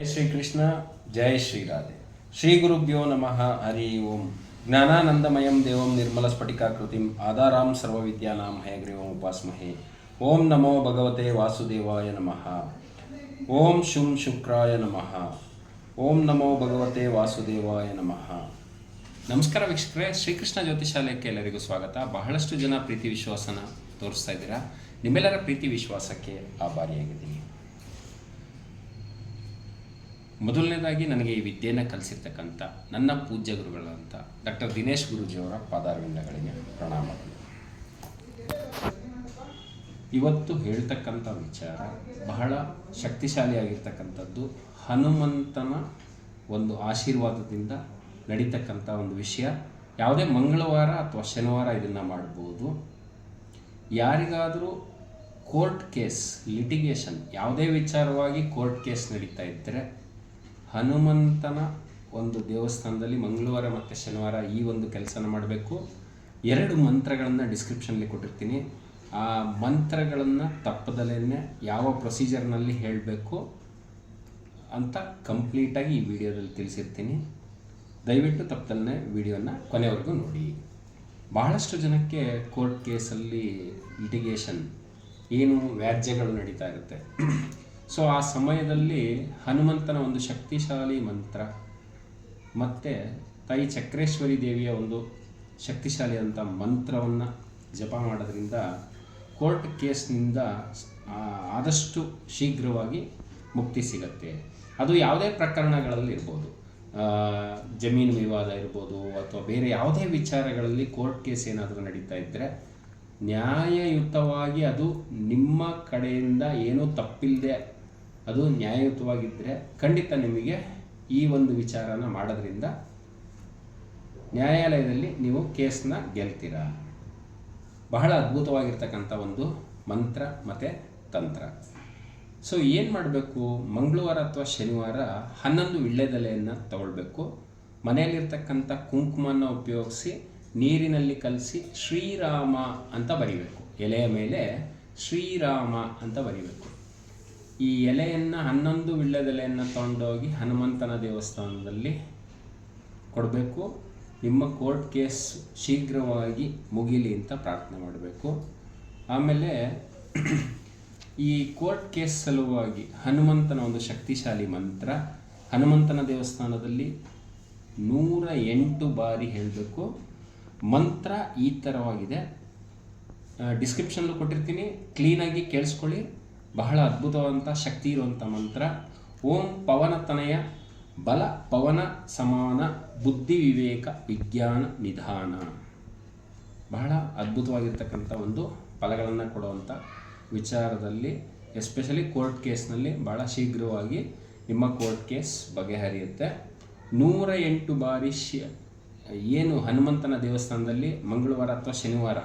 ಜೈ ಶ್ರೀಕೃಷ್ಣ, ಜೈ ಶ್ರೀರಾಧೆ. ಶ್ರೀ ಗುರುಭ್ಯೋ ನಮಃ, ಹರಿ ಓಂ. ಜ್ಞಾನಾನಂದಮಯಂ ದೇವಂ ನಿರ್ಮಲ ಸ್ಫಟಿಕಾಕೃತಿಂ ಆಧಾರಾಂ ಸರ್ವವಿದ್ಯಾನಾಂ ಹಯಗ್ರೀವಂ ಉಪಾಸ್ಮಹೇ. ಓಂ ನಮೋ ಭಗವತೆ ವಾಸುದೇವಾಯ ನಮಃ. ಓಂ ಶುಂ ಶುಕ್ರಾಯ ನಮಃ. ಓಂ ನಮೋ ಭಗವತೆ ವಾಸುದೇವಾಯ ನಮಃ. ನಮಸ್ಕಾರ ವೀಕ್ಷಕರೇ, ಶ್ರೀಕೃಷ್ಣ ಜ್ಯೋತಿಷಾಲಯಕ್ಕೆ ಎಲ್ಲರಿಗೂ ಸ್ವಾಗತ. ಬಹಳಷ್ಟು ಜನ ಪ್ರೀತಿ ವಿಶ್ವಾಸನ ತೋರಿಸ್ತಾ ಇದ್ದೀರಾ. ನಿಮ್ಮೆಲ್ಲರ ಪ್ರೀತಿ ವಿಶ್ವಾಸಕ್ಕೆ ಆಭಾರಿಯಾಗಿದ್ದೀನಿ. ಮೊದಲನೇದಾಗಿ ನನಗೆ ಈ ವಿದ್ಯೆಯನ್ನು ಕಲಿಸಿರ್ತಕ್ಕಂಥ ನನ್ನ ಪೂಜ್ಯ ಗುರುಗಳಂತ ಡಾಕ್ಟರ್ ದಿನೇಶ್ ಗುರೂಜಿಯವರ ಪಾದಾರವಿಂದಗಳಿಗೆ ಪ್ರಣಾಮಗಳು ಇವತ್ತು ಹೇಳ್ತಕ್ಕಂಥ ವಿಚಾರ ಬಹಳ ಶಕ್ತಿಶಾಲಿಯಾಗಿರ್ತಕ್ಕಂಥದ್ದು ಹನುಮಂತನ ಒಂದು ಆಶೀರ್ವಾದದಿಂದ ನಡೀತಕ್ಕಂಥ ಒಂದು ವಿಷಯ. ಯಾವುದೇ ಮಂಗಳವಾರ ಅಥವಾ ಶನಿವಾರ ಇದನ್ನು ಮಾಡ್ಬೋದು. ಯಾರಿಗಾದರೂ ಕೋರ್ಟ್ ಕೇಸ್, ಲಿಟಿಗೇಷನ್, ಯಾವುದೇ ವಿಚಾರವಾಗಿ ಕೋರ್ಟ್ ಕೇಸ್ ನಡೀತಾ ಇದ್ದರೆ ಹನುಮಂತನ ಒಂದು ದೇವಸ್ಥಾನದಲ್ಲಿ ಮಂಗಳವಾರ ಮತ್ತು ಶನಿವಾರ ಈ ಒಂದು ಕೆಲಸನ ಮಾಡಬೇಕು. ಎರಡು ಮಂತ್ರಗಳನ್ನು ಡಿಸ್ಕ್ರಿಪ್ಷನಲ್ಲಿ ಕೊಟ್ಟಿರ್ತೀನಿ. ಆ ಮಂತ್ರಗಳನ್ನು ತಪ್ಪದಲ್ಲೇ ಯಾವ ಪ್ರೊಸೀಜರ್ನಲ್ಲಿ ಹೇಳಬೇಕು ಅಂತ ಕಂಪ್ಲೀಟಾಗಿ ಈ ವಿಡಿಯೋದಲ್ಲಿ ತಿಳಿಸಿರ್ತೀನಿ. ದಯವಿಟ್ಟು ತಪ್ಪದಲ್ಲೇ ವಿಡಿಯೋನ ಕೊನೆವರೆಗೂ ನೋಡಿ. ಬಹಳಷ್ಟು ಜನಕ್ಕೆ ಕೋರ್ಟ್ ಕೇಸಲ್ಲಿ ಲಿಟಿಗೇಷನ್ ಏನು ವ್ಯಾಜ್ಯಗಳು ನಡೀತಾ ಇರುತ್ತೆ. ಸೊ ಆ ಸಮಯದಲ್ಲಿ ಹನುಮಂತನ ಒಂದು ಶಕ್ತಿಶಾಲಿ ಮಂತ್ರ ಮತ್ತು ತಾಯಿ ಚಕ್ರೇಶ್ವರಿ ದೇವಿಯ ಒಂದು ಶಕ್ತಿಶಾಲಿಯಾದಂಥ ಮಂತ್ರವನ್ನು ಜಪ ಮಾಡೋದ್ರಿಂದ ಕೋರ್ಟ್ ಕೇಸ್ನಿಂದ ಆದಷ್ಟು ಶೀಘ್ರವಾಗಿ ಮುಕ್ತಿ ಸಿಗತ್ತೆ. ಅದು ಯಾವುದೇ ಪ್ರಕರಣಗಳಲ್ಲಿ ಇರ್ಬೋದು. ಜಮೀನು ವಿವಾದ ಇರ್ಬೋದು ಅಥವಾ ಬೇರೆ ಯಾವುದೇ ವಿಚಾರಗಳಲ್ಲಿ ಕೋರ್ಟ್ ಕೇಸ್ ಏನಾದರೂ ನಡೀತಾ ಇದ್ದರೆ ನ್ಯಾಯಯುತವಾಗಿ ಅದು ನಿಮ್ಮ ಕಡೆಯಿಂದ ಏನೂ ತಪ್ಪಿಲ್ಲದೆ ಅದು ನ್ಯಾಯಯುತವಾಗಿದ್ದರೆ ಖಂಡಿತ ನಿಮಗೆ ಈ ಒಂದು ವಿಚಾರನ ಮಾಡೋದ್ರಿಂದ ನ್ಯಾಯಾಲಯದಲ್ಲಿ ನೀವು ಕೇಸನ್ನ ಗೆಲ್ತೀರಾ? ಬಹಳ ಅದ್ಭುತವಾಗಿರ್ತಕ್ಕಂಥ ಒಂದು ಮಂತ್ರ ಮತ್ತು ತಂತ್ರ. ಸೊ ಏನು ಮಾಡಬೇಕು? ಮಂಗಳವಾರ ಅಥವಾ ಶನಿವಾರ ಹನ್ನೊಂದು ವಿಳ್ಳೆದೆಲೆಯನ್ನು ತಗೊಳ್ಬೇಕು. ಮನೆಯಲ್ಲಿರ್ತಕ್ಕಂಥ ಕುಂಕುಮನ ಉಪಯೋಗಿಸಿ ನೀರಿನಲ್ಲಿ ಕಲಸಿ ಶ್ರೀರಾಮ ಅಂತ ಬರಿಬೇಕು. ಎಲೆಯ ಮೇಲೆ ಶ್ರೀರಾಮ ಅಂತ ಬರಿಬೇಕು. ಈ ಎಲೆಯನ್ನು ಹನ್ನೊಂದು ವಿಳ್ಳೆದೆಲೆಯನ್ನು ತಗೊಂಡೋಗಿ ಹನುಮಂತನ ದೇವಸ್ಥಾನದಲ್ಲಿ ಕೊಡಬೇಕು. ನಿಮ್ಮ ಕೋರ್ಟ್ ಕೇಸ್ ಶೀಘ್ರವಾಗಿ ಮುಗಿಲಿ ಅಂತ ಪ್ರಾರ್ಥನೆ ಮಾಡಬೇಕು. ಆಮೇಲೆ ಈ ಕೋರ್ಟ್ ಕೇಸ್ ಸಲುವಾಗಿ ಹನುಮಂತನ ಒಂದು ಶಕ್ತಿಶಾಲಿ ಮಂತ್ರ, ಹನುಮಂತನ ದೇವಸ್ಥಾನದಲ್ಲಿ ನೂರ ಎಂಟು ಬಾರಿ ಹೇಳಬೇಕು. ಮಂತ್ರ ಈ ಥರವಾಗಿದೆ ಡಿಸ್ಕ್ರಿಪ್ಷನ್ಲು ಕೊಟ್ಟಿರ್ತೀನಿ. ಕ್ಲೀನಾಗಿ ಕೇಳಿಸ್ಕೊಳ್ಳಿ. ಬಹಳ ಅದ್ಭುತವಾದಂಥ ಶಕ್ತಿ ಇರುವಂಥ ಮಂತ್ರ. ಓಂ ಪವನತನಯ ಬಲ ಪವನ ಸಮಾನ ಬುದ್ಧಿ ವಿವೇಕ ವಿಜ್ಞಾನ ನಿಧಾನ. ಬಹಳ ಅದ್ಭುತವಾಗಿರ್ತಕ್ಕಂಥ ಒಂದು ಫಲಗಳನ್ನು ಕೊಡುವಂಥ ವಿಚಾರದಲ್ಲಿ, ಎಸ್ಪೆಷಲಿ ಕೋರ್ಟ್ ಕೇಸ್ನಲ್ಲಿ ಭಾಳ ಶೀಘ್ರವಾಗಿ ನಿಮ್ಮ ಕೋರ್ಟ್ ಕೇಸ್ ಬಗೆಹರಿಯುತ್ತೆ. ನೂರ ಎಂಟು ಬಾರಿ ಶಿ, ಏನು ಹನುಮಂತನ ದೇವಸ್ಥಾನದಲ್ಲಿ ಮಂಗಳವಾರ ಅಥವಾ ಶನಿವಾರ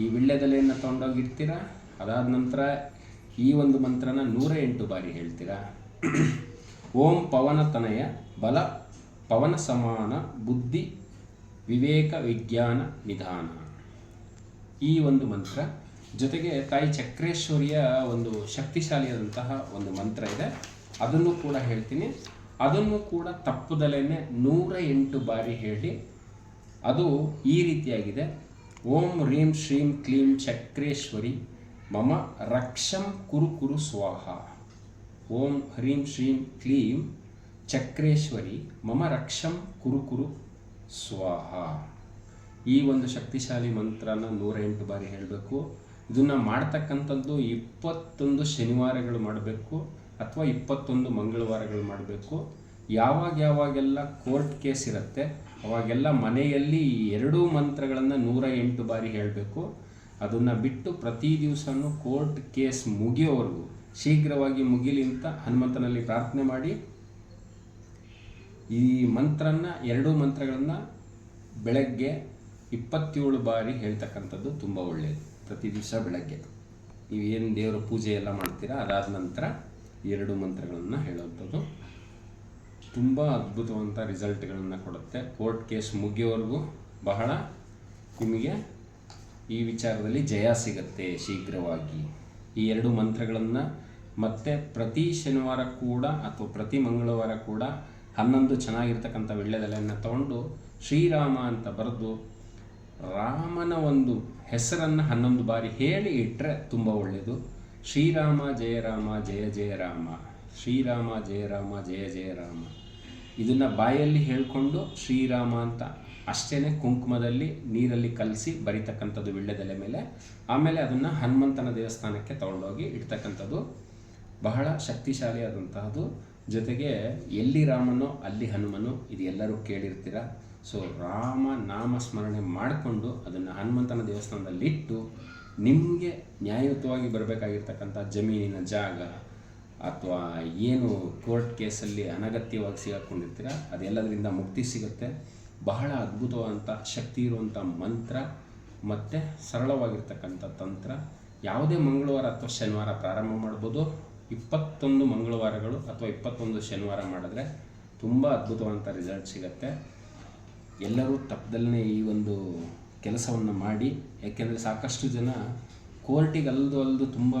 ಈ ವಿಳ್ಯದಲೆಯನ್ನು ತೊಗೊಂಡೋಗಿರ್ತೀರ? ಅದಾದ ನಂತರ ಈ ಒಂದು ಮಂತ್ರನ ನೂರ ಎಂಟು ಬಾರಿ ಹೇಳ್ತೀರಾ? ಓಂ ಪವನತನಯ ಬಲ ಪವನ ಸಮಾನ ಬುದ್ಧಿ ವಿವೇಕ ವಿಜ್ಞಾನ ನಿಧಾನ. ಈ ಒಂದು ಮಂತ್ರ ಜೊತೆಗೆ ತಾಯಿ ಚಕ್ರೇಶ್ವರಿಯ ಒಂದು ಶಕ್ತಿಶಾಲಿಯಾದಂತಹ ಒಂದು ಮಂತ್ರ ಇದೆ. ಅದನ್ನು ಕೂಡ ಹೇಳ್ತೀನಿ. ಅದನ್ನು ಕೂಡ ತಪ್ಪುದಲೇನೆ ನೂರ ಎಂಟು ಬಾರಿ ಹೇಳಿ. ಅದು ಈ ರೀತಿಯಾಗಿದೆ. ಓಂ ರೀಂ ಶ್ರೀಂ ಕ್ಲೀಂ ಚಕ್ರೇಶ್ವರಿ ಮಮ ರಕ್ಷಂ ಕುರು ಕುರು ಸ್ವಾಹ ಓಂ ಹ್ರೀಂ ಶ್ರೀಂ ಕ್ಲೀಂ ಚಕ್ರೇಶ್ವರಿ ಮಮ ರಕ್ಷಂ ಕುರು ಕುರು ಸ್ವಾಹ ಈ ಒಂದು ಶಕ್ತಿಶಾಲಿ ಮಂತ್ರನ ನೂರೆಂಟು ಬಾರಿ ಹೇಳಬೇಕು. ಇದನ್ನು ಮಾಡ್ತಕ್ಕಂಥದ್ದು ಇಪ್ಪತ್ತೊಂದು ಶನಿವಾರಗಳು ಮಾಡಬೇಕು ಅಥವಾ ಇಪ್ಪತ್ತೊಂದು ಮಂಗಳವಾರಗಳು ಮಾಡಬೇಕು. ಯಾವಾಗ ಯಾವಾಗೆಲ್ಲ ಕೋರ್ಟ್ ಕೇಸ್ ಇರುತ್ತೆ, ಅವಾಗೆಲ್ಲ ಮನೆಯಲ್ಲಿ ಈ ಎರಡೂ ಮಂತ್ರಗಳನ್ನು ನೂರ ಎಂಟು ಬಾರಿ ಹೇಳಬೇಕು. ಅದನ್ನು ಬಿಟ್ಟು ಪ್ರತಿ ದಿವಸನೂ ಕೋರ್ಟ್ ಕೇಸ್ ಮುಗಿಯೋವರೆಗೂ ಶೀಘ್ರವಾಗಿ ಮುಗಿಲಿ ಅಂತ ಹನುಮಂತನಲ್ಲಿ ಪ್ರಾರ್ಥನೆ ಮಾಡಿ. ಈ ಮಂತ್ರನ ಎರಡೂ ಮಂತ್ರಗಳನ್ನು ಬೆಳಗ್ಗೆ ಇಪ್ಪತ್ತೇಳು ಬಾರಿ ಹೇಳ್ತಕ್ಕಂಥದ್ದು ತುಂಬ ಒಳ್ಳೆಯದು ಪ್ರತಿ ದಿವಸ ಬೆಳಗ್ಗೆ. ನೀವು ಏನು ದೇವರ ಪೂಜೆ ಎಲ್ಲ ಮಾಡ್ತೀರಾ ಅದಾದ ನಂತರ ಎರಡು ಮಂತ್ರಗಳನ್ನು ಹೇಳುವಂಥದ್ದು ತುಂಬ ಅದ್ಭುತವಂಥ ರಿಸಲ್ಟ್ಗಳನ್ನು ಕೊಡುತ್ತೆ. ಕೋರ್ಟ್ ಕೇಸ್ ಮುಗಿಯೋವರೆಗೂ ಬಹಳ ನಿಮಗೆ ಈ ವಿಚಾರದಲ್ಲಿ ಜಯ ಸಿಗತ್ತೆ ಶೀಘ್ರವಾಗಿ. ಈ ಎರಡು ಮಂತ್ರಗಳನ್ನು ಮತ್ತೆ ಪ್ರತಿ ಶನಿವಾರ ಕೂಡ ಅಥವಾ ಪ್ರತಿ ಮಂಗಳವಾರ ಕೂಡ ಹನ್ನೊಂದು ಚೆನ್ನಾಗಿರ್ತಕ್ಕಂಥ ವಿಳ್ಳೆದೆಲೆಯನ್ನು ತಗೊಂಡು ಶ್ರೀರಾಮ ಅಂತ ಬರೆದು ರಾಮನ ಒಂದು ಹೆಸರನ್ನು ಹನ್ನೊಂದು ಬಾರಿ ಹೇಳಿ ಇಟ್ಟರೆ ತುಂಬ ಒಳ್ಳೆಯದು ಶ್ರೀರಾಮ ಜಯ ರಾಮ ಜಯ ಜಯ ರಾಮ. ಶ್ರೀರಾಮ ಜಯ ರಾಮ ಜಯ ಜಯ ರಾಮ. ಇದನ್ನು ಬಾಯಲ್ಲಿ ಹೇಳಿಕೊಂಡು ಶ್ರೀರಾಮ ಅಂತ ಅಷ್ಟೇ ಕುಂಕುಮದಲ್ಲಿ ನೀರಲ್ಲಿ ಕಲಸಿ ಬರಿತಕ್ಕಂಥದ್ದು ವಿಳ್ಳೆದೆಲೆ ಮೇಲೆ. ಆಮೇಲೆ ಅದನ್ನು ಹನುಮಂತನ ದೇವಸ್ಥಾನಕ್ಕೆ ತಗೊಂಡೋಗಿ ಇಡ್ತಕ್ಕಂಥದ್ದು. ಬಹಳ ಶಕ್ತಿಶಾಲಿಯಾದಂತಹದ್ದು ಜೊತೆಗೆ ಎಲ್ಲಿ ರಾಮನೋ ಅಲ್ಲಿ ಹನುಮನು ಇದು ಎಲ್ಲರೂ ಕೇಳಿರ್ತೀರ? ಸೊ ರಾಮ ನಾಮ ಸ್ಮರಣೆ ಮಾಡಿಕೊಂಡು ಅದನ್ನು ಹನುಮಂತನ ದೇವಸ್ಥಾನದಲ್ಲಿ ಇಟ್ಟು ನಿಮಗೆ ನ್ಯಾಯಯುತವಾಗಿ ಬರಬೇಕಾಗಿರ್ತಕ್ಕಂಥ ಜಮೀನಿನ ಜಾಗ ಅಥವಾ ಏನು ಕೋರ್ಟ್ ಕೇಸಲ್ಲಿ ಅನಗತ್ಯವಾಗಿ ಸಿಗಾಕೊಂಡಿರ್ತೀರ, ಅದೆಲ್ಲದರಿಂದ ಮುಕ್ತಿ ಸಿಗುತ್ತೆ. ಬಹಳ ಅದ್ಭುತವಾದಂಥ ಶಕ್ತಿ ಇರುವಂಥ ಮಂತ್ರ ಮತ್ತು ಸರಳವಾಗಿರ್ತಕ್ಕಂಥ ತಂತ್ರ. ಯಾವುದೇ ಮಂಗಳವಾರ ಅಥವಾ ಶನಿವಾರ ಪ್ರಾರಂಭ ಮಾಡ್ಬೋದು. ಇಪ್ಪತ್ತೊಂದು ಮಂಗಳವಾರಗಳು ಅಥವಾ ಇಪ್ಪತ್ತೊಂದು ಶನಿವಾರ ಮಾಡಿದ್ರೆ ತುಂಬ ಅದ್ಭುತವಾದಂಥ ರಿಸಲ್ಟ್ ಸಿಗುತ್ತೆ. ಎಲ್ಲರೂ ತಪ್ಪದಲ್ಲೇ ಈ ಒಂದು ಕೆಲಸವನ್ನು ಮಾಡಿ, ಯಾಕೆಂದರೆ ಸಾಕಷ್ಟು ಜನ ಕೋರ್ಟಿಗೆ ಅಲ್ದು ಅಲ್ದು ತುಂಬ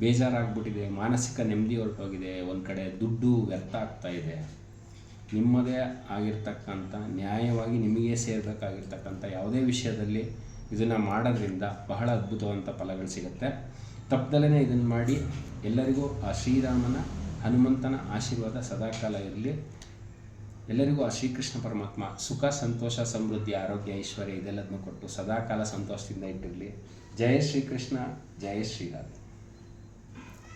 ಬೇಜಾರಾಗ್ಬಿಟ್ಟಿದೆ, ಮಾನಸಿಕ ನೆಮ್ಮದಿ ಹೊರಟೋಗಿದೆ, ಒಂದು ಕಡೆ ದುಡ್ಡು ವ್ಯರ್ಥ ಆಗ್ತಾ ಇದೆ. ನಿಮ್ಮದೇ ಆಗಿರ್ತಕ್ಕಂಥ, ನ್ಯಾಯವಾಗಿ ನಿಮಗೆ ಸೇರಬೇಕಾಗಿರ್ತಕ್ಕಂಥ ಯಾವುದೇ ವಿಷಯದಲ್ಲಿ ಇದನ್ನು ಮಾಡೋದ್ರಿಂದ ಬಹಳ ಅದ್ಭುತವಂತ ಫಲಗಳು ಸಿಗುತ್ತೆ. ತಪ್ಪದಲ್ಲೇ ಇದನ್ನು ಮಾಡಿ ಎಲ್ಲರಿಗೂ ಆ ಶ್ರೀರಾಮನ, ಹನುಮಂತನ ಆಶೀರ್ವಾದ ಸದಾಕಾಲ ಇರಲಿ. ಎಲ್ಲರಿಗೂ ಆ ಶ್ರೀಕೃಷ್ಣ ಪರಮಾತ್ಮ ಸುಖ, ಸಂತೋಷ, ಸಮೃದ್ಧಿ, ಆರೋಗ್ಯ, ಐಶ್ವರ್ಯ ಇದೆಲ್ಲದನ್ನು ಕೊಟ್ಟು ಸದಾಕಾಲ ಸಂತೋಷದಿಂದ ಇಟ್ಟಿರಲಿ. ಜಯ ಶ್ರೀಕೃಷ್ಣ, ಜಯ ಶ್ರೀರಾಮ್.